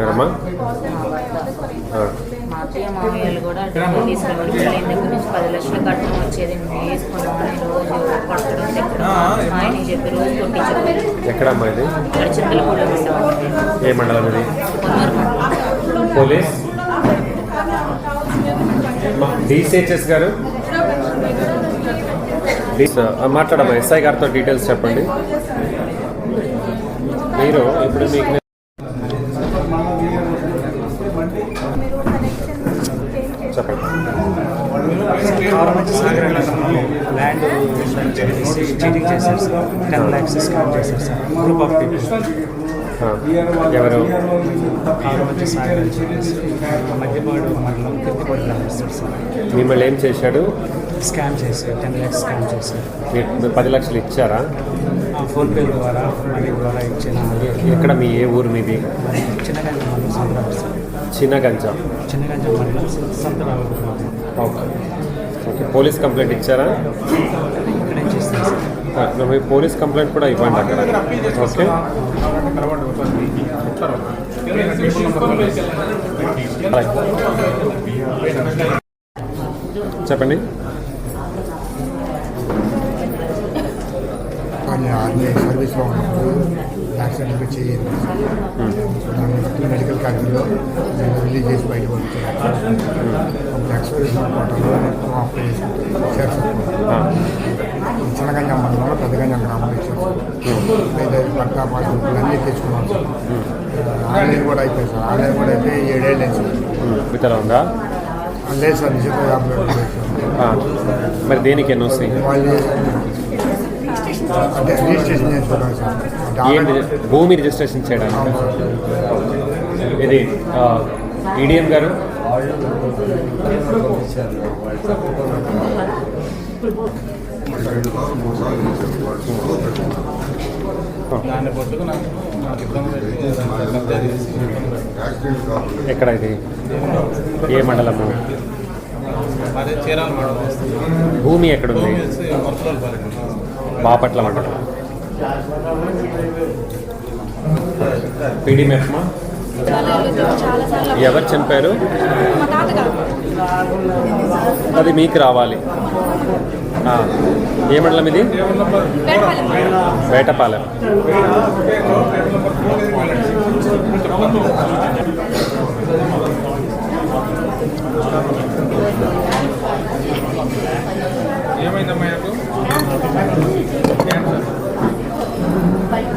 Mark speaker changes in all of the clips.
Speaker 1: ఎవరమ్మా?
Speaker 2: మామయ్యలు కూడా దగ్గర నుంచి పది లక్షలు కట్టడం వచ్చేది మేము వేసుకున్నామని రోజు కొట్టడం ఆయన చెప్పి రోజు
Speaker 1: ఎక్కడమ్మా ఇది?
Speaker 2: ఇక్కడ చింతలపూడిలో
Speaker 1: ఏ మండలం ఇది? పోలీస్? డిసిహెచ్ఎస్ గారు? మాట్లాడమ్మా ఎస్ఐ గారితో డీటెయిల్స్ చెప్పండి. మీరు ఇప్పుడు మీకు చెప్పండి
Speaker 3: ల్యాండ్ చీటింగ్ చేశారు సార్ టెన్ ల్యాక్స్ స్కామ్ చేశారు సార్ గ్రూప్ ఆఫ్ పీపుల్
Speaker 1: ఎవరు
Speaker 3: సాగర్ మధ్యపాడు మండలం కిర్తిపాడు సార్
Speaker 1: మిమ్మల్ని ఏం చేశాడు?
Speaker 3: స్కామ్ చేశారు టెన్ ల్యాక్స్ స్కామ్ చేశారు
Speaker 1: పది లక్షలు ఇచ్చారా?
Speaker 3: ఫోన్పే ద్వారా మనీ ద్వారా ఇచ్చిన
Speaker 1: ఎక్కడ మీ ఏ ఊరు మీది?
Speaker 3: చిన్నగంజ మండలం సంతరావు సార్.
Speaker 1: చిన్నగంజ.
Speaker 3: చిన్నగంజ మండలం Santharao
Speaker 1: okay. Okay. Police complaint ఇచ్చారా?
Speaker 3: ఇక్కడే చేస్తాను సార్.
Speaker 1: ఆ, మీ పోలీస్ కంప్లైంట్ కూడా ఇవ్వండి అక్కడ. ఓకే. చెప్పండి.
Speaker 4: ఆర్మీ సర్వీస్లో ఉన్నప్పుడు యాక్సిడెంట్ చేయాలి దాన్ని బట్టి మెడికల్ క్యాబిన్లో నేను రిలీజ్ చేసి బయట పంపించాను ఎక్స్ప్రెస్ కోటలో చేర్చుకున్నాను చిన్నగంజం మండలంలో పెద్దగంజం గ్రామంలో ఇచ్చారు అయితే పట్ట అన్నీ తెచ్చుకున్నాం సార్. ఆన్లైన్ కూడా అయిపోయింది సార్. ఆన్లైన్ కూడా అయిపోయి ఏడేళ్ళు సార్. లేదు సార్ నిజంగా
Speaker 1: మరి దేనికి ఎన్ని వస్తాయి?
Speaker 4: వాళ్ళు అంటే రిజిస్ట్రేషన్
Speaker 1: భూమి రిజిస్ట్రేషన్ చేయడానికి. ఇది ఈడిఎం గారు? ఎక్కడ ఇది? ఏ మండలము?
Speaker 5: అదే చీరాల మేడం వస్తుంది
Speaker 1: భూమి ఎక్కడుంది బాపట్ల మండలం పీడీ మెప్మా ఎవరు చనిపోయారు అది మీకు రావాలి. ఏ మండలం ఇది? వేటపాలెం.
Speaker 5: ఏమైందమ్మా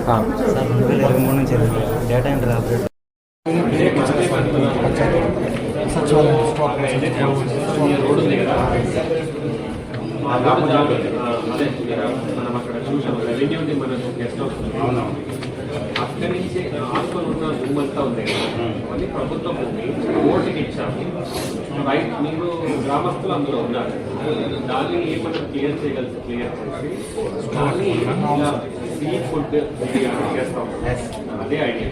Speaker 3: సార్ రెండు వేల ఇరవై మూడు నుంచి డేటా ఎంట్రీ ఆపరేటర్
Speaker 1: మనం అక్కడ చూసాం. రెవెన్యూ ఉంది మనకు గెస్ట్ హౌస్ అక్కడి నుంచి ఆసుకొని ఉన్న భూమి అంతా ఉంది కదా, అది ప్రభుత్వ భూమి ఓటుకి ఇచ్చాము. రైట్ మీరు గ్రామస్తులు అందులో ఉన్నారు. దాన్ని ఏమన్నా క్లియర్ చేయగలిసి క్లియర్ చేసి దాన్ని സീ ഫുഡ് ബിരിയാണി അതേ ഐഡിയ